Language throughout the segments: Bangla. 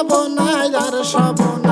ভাবনায় আর সবনা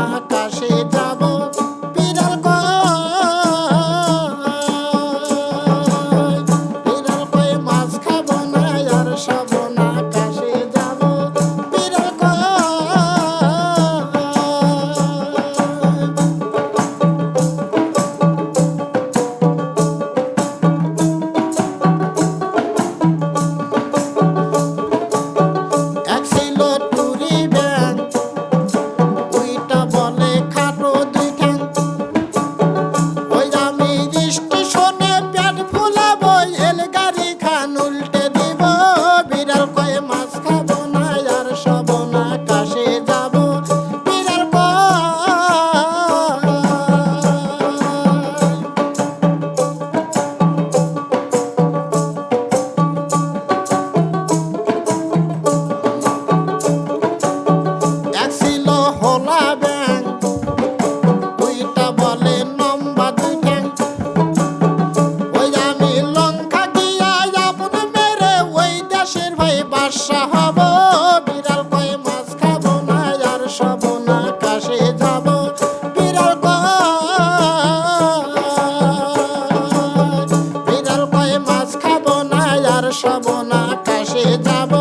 সমন আকাশে যাব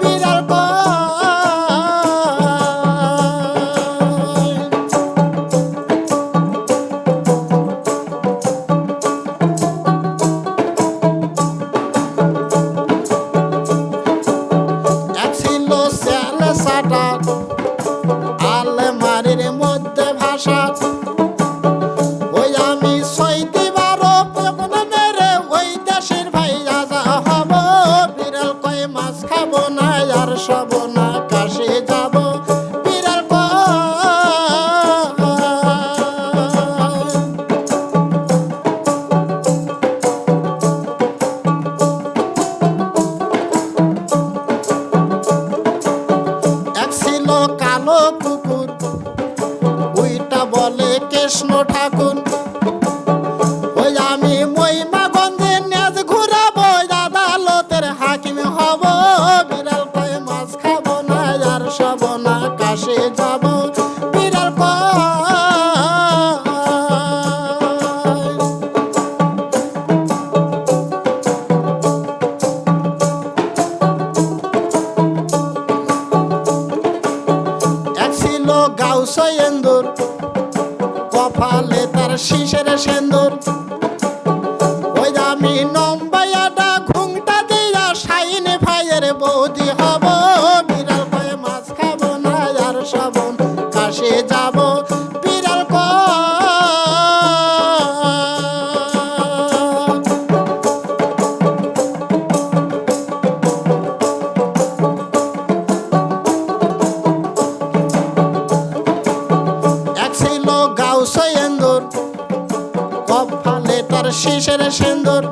বিড়াল সাটা আলমারির মধ্যে ভাষা কুকুর। ওইটা বলে কৃষ্ণ ঠাকুর। গাউস এন্দুর কপালে তার শিশের সেন্দুর। ওই দামি নম্বাইয়াটা ঘুমটা দিয়া সাইনে ভাইয়ের বৌদি হব। ছিল গাউসেন্দুর কপালে তার শিশের সেন্দুর।